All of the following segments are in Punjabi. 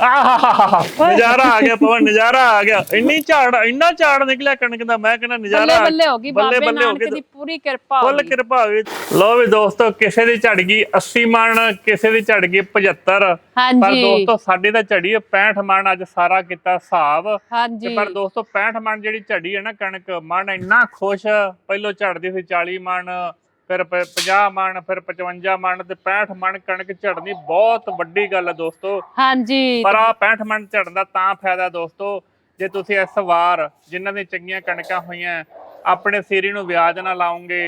ਆਹਾਹਾਹਾ ਨਜ਼ਾਰਾ ਆ ਗਿਆ ਪਵਨ ਨਜ਼ਾਰਾ ਆ ਗਿਆ। ਇੰਨੀ ਝਾੜ ਇੰਨਾ ਝਾੜ ਨਿਕਲਿਆ ਕਣਕ ਦਾ। ਮੈਂ ਕਹਿੰਦਾ ਨਜ਼ਾਰਾ ਬੱਲੇ ਹੋ ਗਈ ਬੱਲੇ ਬਾਬੇ ਹੋ ਨਾਨਕ ਗਈ ਦੀ ਪੂਰੀ ਕਿਰਪਾ ਹੋ ਫੁੱਲ ਕਿਰਪਾ ਹੋਵੇ ਲੋ ਵੀ ਦੋਸਤੋ ਕਿਸੇ ਦੀ ਝੜ ਗਈ 80 ਮਣ ਕਿਸੇ ਦੀ ਝੜ ਗਈ 75 ਪਰ ਦੋਸਤੋ ਸਾਡੀ ਤਾਂ ਝੜੀ ਹੈ 65 ਮਣ ਅੱਜ ਸਾਰਾ ਕੀਤਾ ਹਿਸਾਬ। ਹਾਂਜੀ। ਤੇ ਪਰ ਦੋਸਤੋ 65 ਮਣ ਜਿਹੜੀ ਝੜੀ ਹੈ ਨਾ ਕਣਕ ਮਣ ਇੰਨਾ ਖੁਸ਼ ਪਹਿਲੋਂ ਝੜਦੀ ਸੀ 40 ਮਣ ਫਿਰ ਪ- 50 ਮਣ ਫਿਰ 55 ਮਣ ਤੇ 65 ਮਣ ਕਣਕ ਝੜਨੀ ਬਹੁਤ ਵੱਡੀ ਗੱਲ ਹੈ ਦੋਸਤੋ। ਹਾਂਜੀ। ਪਰ ਆ 65 ਮਣ ਝੜਨ ਦਾ ਤਾਂ ਫਾਇਦਾ ਦੋਸਤੋ ਜੇ ਤੁਸੀਂ ਇਸ ਵਾਰ ਜਿਨ੍ਹਾਂ ਦੀਆਂ ਚੰਗੀਆਂ ਕਣਕਾਂ ਹੋਈਆਂ ਆਪਣੇ ਸਿਰੀ ਨੂੰ ਵਿਆਜ ਨਾ ਲਾਉਂਗੇ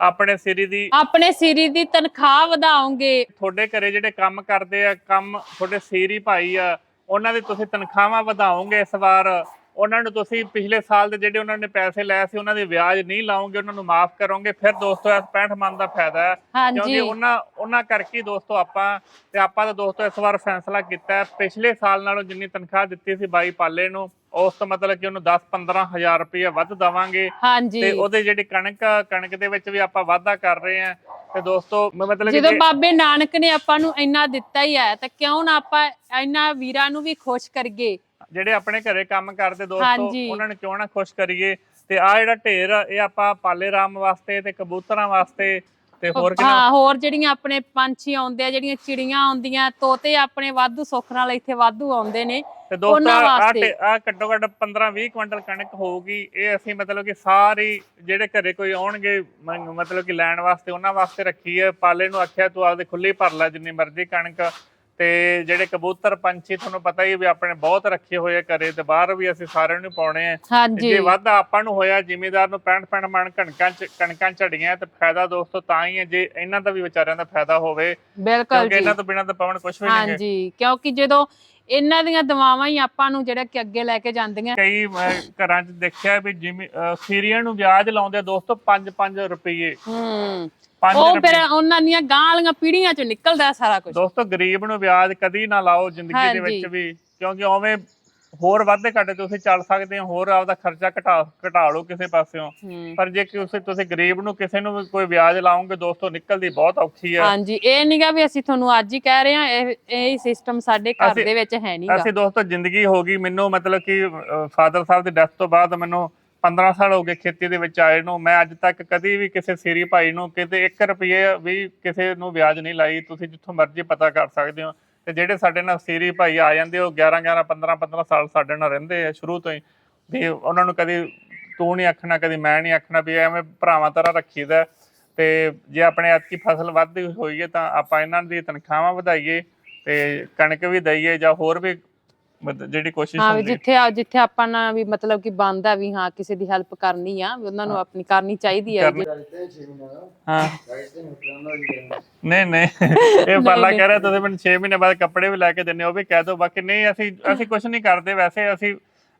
ਆਪਣੇ ਸਿਰੀ ਦੀ ਆਪਣੇ ਸਿਰੀ ਦੀ ਤਨਖਾਹ ਵਧਾਓਗੇ। ਤੁਹਾਡੇ ਘਰੇ ਜਿਹੜੇ ਕੰਮ ਕਰਦੇ ਆ ਕੰਮ ਤੁਹਾਡੇ ਸੀਰੀ ਭਾਈ ਆ ਉਹਨਾਂ ਦੀ ਤੁਸੀਂ ਤਨਖਾਹਾਂ ਵਧਾਓਗੇ ਇਸ ਵਾਰ। ਉਹਨਾਂ ਨੂੰ ਤੁਸੀਂ ਪਿਛਲੇ ਸਾਲ ਦੇ ਜਿਹੜੇ ਉਹਨਾਂ ਨੇ ਪੈਸੇ ਲਏ ਸੀ ਉਹਨਾਂ ਦੇ ਵਿਆਜ ਨਹੀਂ ਲਾਓਗੇ ਉਹਨਾਂ ਨੂੰ ਮਾਫ ਕਰੋਗੇ ਫਿਰ ਦੋਸਤੋ ਇਸ 65 ਮਨ ਦਾ ਫਾਇਦਾ ਹੈ। ਕਿਉਂਕਿ ਉਹਨਾਂ ਉਹਨਾਂ ਕਰਕੇ ਦੋਸਤੋ ਆਪਾਂ ਤੇ ਆਪਾਂ ਤਾਂ ਦੋਸਤੋ ਇਸ ਵਾਰ ਫੈਸਲਾ ਕੀਤਾ ਹੈ। ਪਿਛਲੇ ਸਾਲ ਨਾਲੋਂ ਜਿੰਨੀ ਤਨਖਾਹ ਦਿੱਤੀ ਸੀ ਬਾਈ ਪਾਲੇ ਨੂੰ ਉਸ ਤੋਂ ਮਤਲਬ ਕਿ ਉਹਨੂੰ 10 ਹਜ਼ਾਰ ਰੁਪਏ ਵੱਧ ਦਵਾਂਗੇ। ਤੇ ਉਹਦੇ ਜਿਹੜੀ ਕਣਕ ਆ, ਕਣਕ ਦੇ ਵਿੱਚ ਵੀ ਆਪਾਂ ਵਾਧਾ ਕਰ ਰਹੇ ਹਾਂ। ਤੇ ਦੋਸਤੋ ਮ- ਮਤਲਬ ਜਦੋਂ ਬਾਬੇ ਨਾਨਕ ਨੇ ਆਪਾਂ ਨੂੰ ਇੰਨਾ ਦਿੱਤਾ ਹੀ ਹੈ ਤਾਂ ਕਿਉਂ ਨਾ ਆਪਾਂ ਇੰਨਾ ਵੀਰਾਂ ਨੂੰ ਵੀ ਖੁਸ਼ ਕਰੀਏ? ਜਿਹੜੇ ਆਪਣੇ ਘਰੇ ਕੰਮ ਕਰਦੇ ਦੋਸਤੋ ਹਾਂਜੀ। ਉਹਨਾਂ ਨੂੰ ਕਿਉਂ ਨਾ ਖੁਸ਼ ਕਰੀਏ ਤੇ ਆ ਜਿਹੜਾ ਢੇਰ ਆ, ਇਹ ਆਪਾਂ ਪਾਲੇ ਰਾਮ ਵਾਸਤੇ ਤੇ ਕਬੂਤਰਾਂ ਵਾਸਤੇ ਤੇ ਹੋਰ ਕਿਹਨਾਂ ਹਾਂ ਹੋਰ ਜਿਹੜੀਆਂ ਆਪਣੇ ਪੰਛੀ ਆਉਂਦੇ ਆ ਜਿਹੜੀਆਂ ਚਿੜੀਆਂ ਆਉਂਦੀਆਂ ਤੋਤੇ ਆਪਣੇ ਵਾਧੂ ਸੁੱਖ ਨਾਲ ਇੱਥੇ ਵਾਧੂ ਆਉਂਦੇ ਨੇ ਤੇ ਦੋਸਤੋ ਉਹਨਾਂ ਆ ਵਾਸਤੇ। ਆ ਘੱਟੋ ਘੱਟ 15 20 ਕੁਇੰਟਲ ਕਣਕ ਹੋਊਗੀ ਇਹ ਅਸੀਂ ਮਤਲਬ ਕਿ ਸਾਰੀ ਜਿਹੜੇ ਘਰੇ ਕੋਈ ਆਉਣਗੇ ਮ- ਮਤਲਬ ਕਿ ਲੈਣ ਵਾਸਤੇ ਉਹਨਾਂ ਵਾਸਤੇ ਰੱਖੀ ਹੈ ਪਾਲੇ ਨੂੰ ਆਖਿਆ ਤੂੰ ਆਪਦੇ ਖੁੱਲੀ ਭਰ ਲੈ ਜਿੰਨੀ ਮਰਜ਼ੀ ਕਣਕ ਤੇ ਜਿਹੜੇ ਕਬੂਤਰ ਪੰਛੀ ਤੁਹਾਨੂੰ ਪਤਾ ਹੀ ਵੀ ਆਪਣੇ ਬਹੁਤ ਰੱਖੇ ਹੋਏ ਆ ਘਰੇ ਤੇ ਬਾਹਰ ਵੀ ਅਸੀਂ ਸਾਰਿਆਂ ਨੂੰ ਪਾਉਣੇ ਆ। ਹਾਂਜੀ। ਜੇ ਵਾਧਾ ਆਪਾਂ ਨੂੰ ਹੋਇਆ ਜ਼ਿਮੀਦਾਰ ਨੂੰ 65 65 ਮਣ ਕਣਕਾਂ ਚ ਕਣਕਾਂ ਝੜੀਆਂ ਤੇ ਫਾਇਦਾ ਦੋਸਤੋ ਤਾਂ ਹੀ ਹੈ ਜੇ ਇਹਨਾਂ ਦਾ ਵੀ ਵਿਚਾਰਿਆਂ ਦਾ ਫਾਇਦਾ ਹੋਵੇ। ਬਿਲਕੁਲ ਕਿਉਂਕਿ ਜੀ। ਇਹਨਾਂ ਤੋਂ ਬਿਨਾਂ ਤਾਂ ਪਵਨ ਕੁਝ ਵੀ ਨਹੀਂ ਹੈ। ਹਾਂਜੀ ਕਿਉਂਕਿ ਜਦੋਂ ਇਹਨਾਂ ਦੀਆਂ ਦਵਾਵਾਂ ਹੀ ਆਪਾਂ ਨੂੰ ਜਿਹੜਾ ਕਿ ਅੱਗੇ ਲੈ ਕੇ ਜਾਂਦੀਆਂ। ਕਈ ਮੈਂ ਘਰਾਂ 'ਚ ਦੇਖਿਆ ਵੀ ਜਿਮੀ ਸੀਰੀਆਂ ਨੂੰ ਵਿਆਜ ਲਾਉਂਦੇ ਆ ਦੋਸਤੋ 5-5 ਰੁਪਏ ਹੂੰ। 5 ਉਹ ਰੁਪਏ ਫਿਰ ਉਹਨਾਂ ਦੀਆਂ ਗਾਂ ਵਾਲੀਆਂ ਪੀੜੀਆਂ ਚੋਂ ਨਿਕਲਦਾ ਸਾਰਾ ਕੁਝ ਦੋਸਤੋ ਗਰੀਬ ਨੂੰ ਵਿਆਜ ਕਦੀ ਨਾ ਲਾਓ ਜ਼ਿੰਦਗੀ ਦੇ ਹਾਂਜੀ। ਵਿੱਚ ਵੀ ਕਿਉਂਕਿ ਉਵੇਂ ਹੋਰ ਵਾਧੇ ਘਾਟੇ ਤੁਸੀਂ ਚੱਲ ਸਕਦੇ ਹੋ ਹੋਰ ਆਪਦਾ ਖਰਚਾ ਘਟਾ ਘਟਾ ਲਓ ਕਿਸੇ ਪਾਸਿਓਂ। ਹੂੰ। ਪਰ ਜੇ ਕਿਸੇ ਤੁਸੀਂ ਗਰੀਬ ਨੂੰ ਕਿਸੇ ਨੂੰ ਵੀ ਕੋਈ ਵਿਆਜ ਲਾਓਗੇ ਦੋਸਤੋ ਨਿਕਲਦੀ ਬਹੁਤ ਔਖੀ ਹੈ ਹਾਂਜੀ ਇਹ ਨਹੀਂਗਾ ਵੀ ਅਸੀਂ ਤੁਹਾਨੂੰ ਅੱਜ ਹੀ ਕਹਿ ਰਹੇ ਹਾਂ ਇਹ ਇਹ ਸਿਸਟਮ ਸਾਡੇ ਘਰ ਅਸੀਂ- ਦੇ ਵਿੱਚ ਹੈ ਨਹੀਂਗਾ ਅਸੀਂ ਦੋਸਤੋ ਜ਼ਿੰਦਗੀ ਹੋ ਗਈ ਮੈਨੂੰ ਮਤਲਬ ਕਿ ਫਾਦਰ ਸਾਹਿਬ ਦੀ ਡੈਥ ਤੋਂ ਬਾਅਦ ਮੈਨੂੰ 15 ਸਾਲ ਹੋ ਗਏ ਖੇਤੀ ਦੇ ਵਿੱਚ ਆਏ ਨੂੰ, ਮੈਂ ਅੱਜ ਤੱਕ ਕਦੀ ਵੀ ਕਿਸੇ ਸੀਰੀ ਭਾਈ ਨੂੰ ਕਿਤੇ 1 ਰੁਪਏ ਵੀ ਕਿਸੇ ਨੂੰ ਵਿਆਜ ਨਹੀਂ ਲਾਈ, ਤੁਸੀਂ ਜਿੱਥੋਂ ਮਰਜ਼ੀ ਪਤਾ ਕਰ ਸਕਦੇ ਹੋ ਤੇ ਜਿਹੜੇ ਸਾਡੇ ਨਾਲ ਸੀਰੀ ਭਾਈ ਆ ਜਾਂਦੇ, ਉਹ 11 11 15 15 ਸਾਲ ਸਾਡੇ ਨਾਲ ਰਹਿੰਦੇ ਆ ਸ਼ੁਰੂ ਤੋਂ ਹੀ ਵੀ ਉਹਨਾਂ ਨੂੰ ਕਦੀ ਤੂੰ ਨਹੀਂ ਆਖਣਾ, ਕਦੀ ਮੈਂ ਨਹੀਂ ਆਖਣਾ ਵੀ ਐਵੇਂ ਭਰਾਵਾਂ ਤਰ੍ਹਾਂ ਰੱਖੀਦਾ ਹੈ। ਤੇ ਜੇ ਆਪਣੇ ਐਤਕੀ ਫਸਲ ਵੱਧਦੀ ਹੋਈ ਹੈ ਤਾਂ ਆਪਾਂ ਇਹਨਾਂ ਦੀ ਤਨਖਾਹਾਂ ਵਧਾਈਏ ਤੇ ਕਣਕ ਵੀ ਦਈਏ ਜਾਂ ਹੋਰ ਵੀ ਮਤ- ਜਿਹੜੀ ਕੋਸ਼ਿਸ਼ ਹਾਂ ਵੀ ਹੁੰਦੀ ਹੈ। ਜਿੱਥੇ ਆ- ਜਿੱਥੇ ਆਪਾਂ ਨਾਲ ਵੀ ਮਤਲਬ ਕਿ ਬੰਦਾ ਵੀ ਹਾਂ ਕਿਸੇ ਦੀ ਹੈਲਪ ਕਰਨੀ ਆ ਵੀ ਉਹਨਾਂ ਨੂੰ ਆਪਣੀ ਕਰਨੀ ਚਾਹੀਦੀ ਹੈ ਕਰਨੀ- ਹਾਂ। ਨਹੀਂ ਨਹੀਂ। ਇਹ ਬਾਲਾ ਕਹਿ ਰਿਹਾ ਤੁਸੀਂ ਮੈਨੂੰ 6 ਮਹੀਨੇ ਬਾਅਦ ਕੱਪੜੇ ਵੀ ਲੈ ਕੇ ਦਿੰਦੇ ਹੋ ਉਹ ਵੀ ਕਹਿ ਦਿਓ ਬਾਕੀ ਨਹੀਂ ਅਸੀਂ ਅਸੀਂ ਕੁਝ ਨਹੀਂ ਕਰਦੇ ਵੈਸੇ ਅਸੀਂ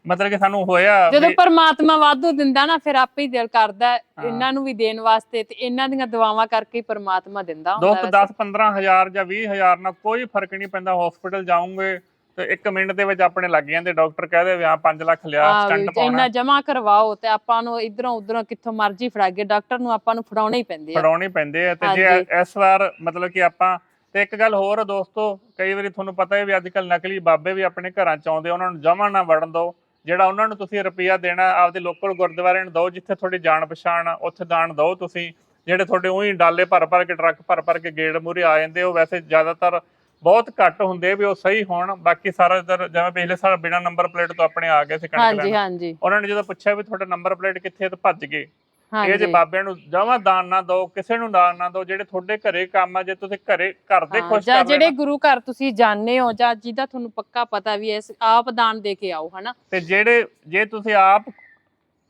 ਮਤਲਬ ਕਿ ਸਾਨੂੰ ਹੋਇਆ ਜਦੋਂ ਵੀ- ਪਰਮਾਤਮਾ ਵਾਧੂ ਦਿੰਦਾ ਨਾ ਫਿਰ ਆਪੇ ਹੀ ਦਿਲ ਕਰਦਾ ਹੈ ਇਹਨਾਂ ਨੂੰ ਵੀ ਦੇਣ ਵਾਸਤੇ ਤੇ ਇਹਨਾਂ ਦੀਆਂ ਦੁਆਵਾਂ ਕਰਕੇ ਹੀ ਪਰਮਾਤਮਾ ਦਿੰਦਾ ਹੁੰਦਾ ਦੋਸਤ ਵੈਸੇ। 10 15 ਹਜ਼ਾਰ ਜਾਂ 20 ਹਜ਼ਾਰ ਨਾਲ ਕੋਈ ਫ਼ਰਕ ਨਹੀਂ ਪੈਂਦਾ ਹਸਪੀਟਲ ਜਾਓਗੇ ਤੇ 1 ਮਿੰਟ ਦੇ ਵਿੱਚ ਆਪਣੇ ਲੱਗ ਜਾਂਦੇ ਡਾਕਟਰ ਕਹਦੇ ਵੀ ਹਾਂ 5 ਲੱਖ ਲਿਆ ਸਟੰਟ ਪਾਉਣਾ ਇੰਨਾ ਜਮਾ ਕਰਵਾਓ ਤੇ ਆਪਾਂ ਨੂੰ ਇਧਰੋਂ ਉਧਰੋਂ ਕਿੱਥੋਂ ਮਰਜ਼ੀ ਫੜਾਗੇ ਡਾਕਟਰ ਨੂੰ ਆਪਾਂ ਨੂੰ ਫੜਾਉਣੇ ਹੀ ਪੈਂਦੇ ਆ ਫੜਾਉਣੇ ਪੈਂਦੇ ਆ ਤੇ ਜੇ। ਇਸ ਵਾਰ ਮਤਲਬ ਕਿ ਆਪਾਂ ਤੇ ਇੱਕ ਗੱਲ ਹੋਰ ਆ ਦੋਸਤੋ ਕਈ ਵਾਰੀ ਤੁਹਾਨੂੰ ਪਤਾ ਹੈ ਵੀ ਅੱਜ ਕੱਲ ਨਕਲੀ ਬਾਬੇ ਵੀ ਆਪਣੇ ਘਰਾਂ ਚ ਆਉਂਦੇ ਉਹਨਾਂ ਨੂੰ ਜਮਾ ਨਾ ਵੜਨ ਦਿਓ ਜਿਹੜਾ ਉਹਨਾਂ ਨੂੰ ਤੁਸੀਂ ਰੁਪਈਆ ਦੇਣਾ ਆਪਦੇ ਲੋਕਲ ਗੁਰਦੁਆਰੇ ਨੂੰ ਦਿਓ ਜਿੱਥੇ ਤੁਹਾਡੀ ਜਾਣ ਪਛਾਣ ਆ, ਉੱਥੇ ਦਾਨ ਦਿਓ ਤੁਸੀਂ ਜਿਹੜੇ ਤੁਹਾਡੇ ਉਹੀ ਡਾਲੇ ਭਰ ਭਰ ਕੇ ਟਰੱਕ ਭਰ ਭਰ ਕੇ ਗੇੜ ਮੂਰੇ ਆ ਜਾਂਦੇ ਉਹ ਵੈਸੇ ਜ਼ਿਆਦਾਤਰ ਬਹੁਤ ਘੱਟ ਹੁੰਦੇ ਵੀ ਉਹ ਸਹੀ ਹੋਣ ਬਾਕੀ ਸਾਰਾ ਇੱਧਰ ਜਿਵੇਂ ਪਿਛਲੇ ਸਾਲ ਬਿਨਾ ਨੰਬਰ ਪਲੇਟ ਤੋਂ ਆਪਣੇ ਆ ਗਏ ਸੀ ਕਣਕ ਹਾਂਜੀ ਲੈਣ। ਹਾਂਜੀ। ਉਹਨਾਂ ਨੇ ਜਦੋਂ ਪੁੱਛਿਆ ਵੀ ਤੁਹਾਡਾ ਨੰਬਰ ਪਲੇਟ ਕਿੱਥੇ ਹੈ ਤਾਂ ਭੱਜ ਗਏ। ਇਹ ਜੇ ਹਾਂਜੀ। ਬਾਬਿਆਂ ਨੂੰ ਜਮਾਂ ਦਾਨ ਨਾ ਦਿਓ ਕਿਸੇ ਨੂੰ ਦਾਨ ਨਾ ਦਿਓ ਜਿਹੜੇ ਤੁਹਾਡੇ ਘਰੇ ਕੰਮ ਆ ਜੇ ਤੁਸੀਂ ਘਰੇ ਘਰ ਦੇ ਹਾਂ, ਖੁਸ਼ ਜਾਂ ਕਰ ਜਿਹੜੇ ਲੈਣਾ ਗੁਰੂ ਘਰ ਤੁਸੀਂ ਜਾਣਦੇ ਹੋ ਜਾਂ ਜਿਹਦਾ ਤੁਹਾਨੂੰ ਪੱਕਾ ਪਤਾ ਵੀ ਇਸ ਆਪ ਦਾਨ ਦੇ ਕੇ ਆਓ ਹਨਾ? ਤੇ ਜਿਹੜੇ ਜੇ ਤੁਸੀਂ ਆਪ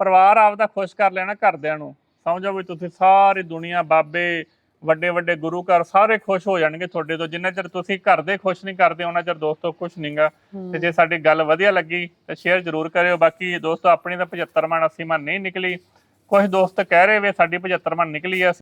ਪਰਿਵਾਰ ਆਪਦਾ ਖੁਸ਼ ਕਰ ਲੈਣਾ ਘਰਦਿਆਂ ਨੂੰ ਸਮਝੋ ਵੀ ਤੁਸੀਂ ਸਾਰੀ ਦੁਨੀਆ ਬਾਬੇ ਵੱਡੇ ਵੱਡੇ ਗੁਰੂ ਘਰ ਸਾਰੇ ਖੁਸ਼ ਹੋ ਜਾਣਗੇ ਤੁਹਾਡੇ ਤੋਂ। ਜਿੰਨਾ ਚਿਰ ਤੁਸੀਂ ਘਰ ਦੇ ਖੁਸ਼ ਨਹੀਂ ਕਰਦੇ ਉਹਨਾਂ ਚਿਰ ਦੋਸਤੋ ਖੁਸ਼ ਨਹੀਂਗਾ। ਤੇ ਜੇ ਸਾਡੀ ਗੱਲ ਵਧੀਆ ਲੱਗੀ ਤਾਂ ਸ਼ੇਅਰ ਜ਼ਰੂਰ ਕਰਿਓ। ਬਾਕੀ ਦੋਸਤੋ ਆਪਣੀ ਤਾਂ 75 ਮਣ 80 ਮਣ ਨਹੀਂ ਨਿਕਲੀ। ਕੁਝ ਦੋਸਤ ਕਹਿ ਰਹੇ ਵੇ ਸਾਡੀ 75 ਮਣ ਨਿਕਲੀ ਆ।